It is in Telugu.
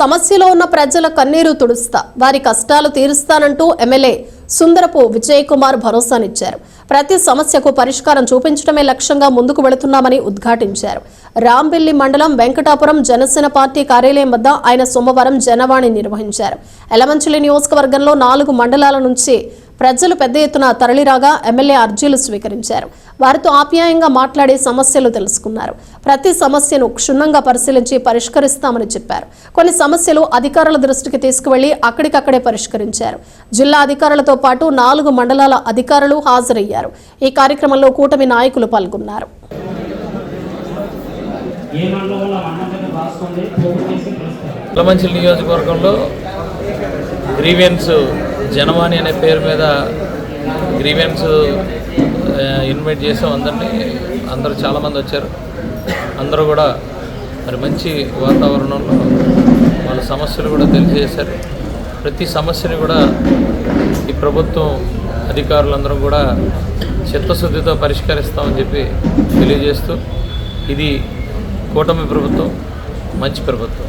సమస్యలో ఉన్న ప్రజల కన్నీరు తుడుస్తా వారి కష్టాలు తీరుస్తానంటూ ఎమ్మెల్యే సుందరపు విజయ్ కుమార్ భరోసానిచ్చారు. ప్రతి సమస్యకు పరిష్కారం చూపించడమే లక్ష్యంగా ముందుకు వెళుతున్నామని ఉద్ఘాటించారు. రాంబిల్లి మండలం వెంకటాపురం జనసేన పార్టీ కార్యాలయం వద్ద ఆయన సోమవారం జనవాణి నిర్వహించారు. ఎలమంచిలి నియోజకవర్గంలో నాలుగు మండలాల నుంచి ప్రజలు పెద్ద ఎత్తున తరలిరాగా ఎమ్మెల్యే అర్జీలు స్వీకరించారు. వారితో ఆప్యాయంగా మాట్లాడి సమస్యలు తెలుసుకున్నారు. ప్రతి సమస్యను క్షుణ్ణంగా పరిశీలించి పరిష్కరిస్తామని చెప్పారు. కొన్ని సమస్యలు అధికారుల దృష్టికి తీసుకువెళ్ళి అక్కడికక్కడే పరిష్కరించారు. జిల్లా అధికారులతో పాటు నాలుగు మండలాల అధికారులు హాజరయ్యారు. ఈ కార్యక్రమంలో కూటమి నాయకులు పాల్గొన్నారు. నియోజకవర్గంలో గ్రీవెన్స్ జనవాణి అనే పేరు మీద గ్రీవెన్స్ ఇన్వైట్ చేసాం అందరినీ. అందరూ చాలామంది వచ్చారు. అందరూ కూడా మరి మంచి వాతావరణంలో వాళ్ళ సమస్యలు కూడా తెలియజేశారు. ప్రతి సమస్యని కూడా ఈ ప్రభుత్వం అధికారులందరూ కూడా చిత్తశుద్ధితో పరిష్కరిస్తామని చెప్పి తెలియజేస్తూ ఇది కూటమి ప్రభుత్వం మంచి ప్రభుత్వం.